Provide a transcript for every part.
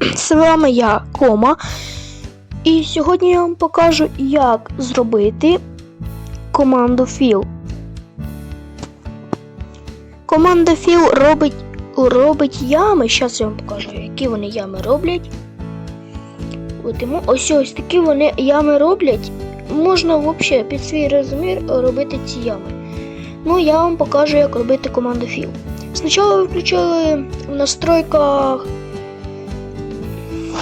З вами я, Кома. І сьогодні я вам покажу, як зробити команду Fill. Команда Fill робить, робить ями. Зараз я вам покажу, які вони ями роблять. От ось ось такі вони ями роблять. Можна взагалі під свій розмір робити ці ями. Ну, я вам покажу, як робити команду Fill. Спочатку ви включили в настройках.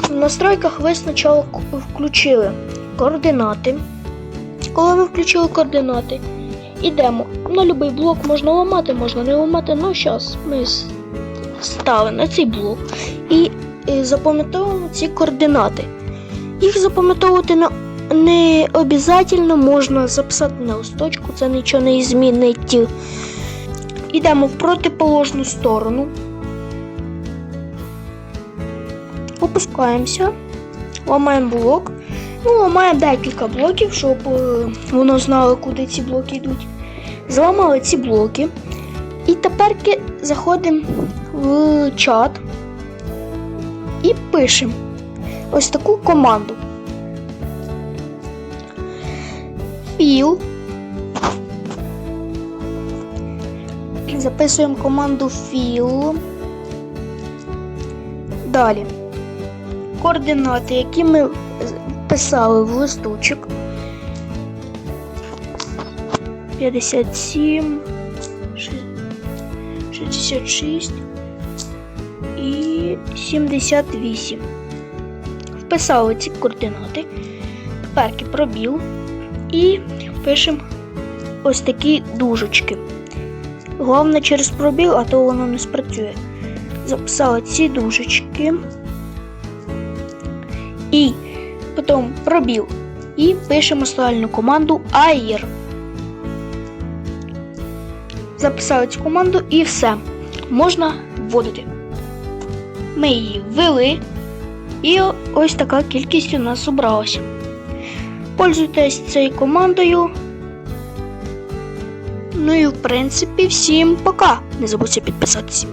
В настройках ви спочатку включили координати. Коли ви включили координати, йдемо. На будь-який блок можна ламати, можна не ламати. Ну, зараз ми ставимо на цей блок і запам'ятовуємо ці координати. Їх запам'ятовувати не, не обов'язково, можна записати на листочку, це нічого не змінить. Йдемо в протиположну сторону. Опускаємося, ламаємо блок. Ну, ламаємо декілька блоків, щоб е, воно знало, куди ці блоки йдуть. Зламали ці блоки. І тепер заходимо в чат і пишемо ось таку команду. Fill. Записуємо команду fill. Далі. Координати, які ми писали в листочок. 57, 66 і 78. Вписали ці координати. Тепер пробіл і пишемо ось такі дужечки. Головне через пробіл, а то воно не спрацює. Записали ці дужечки. І потім пробіл. І пишемо стальну команду AIR. Записали цю команду і все. Можна вводити. Ми її ввели. І ось така кількість у нас обралася. Пользуйтесь цією командою. Ну і в принципі всім пока. Не забудьте підписатися.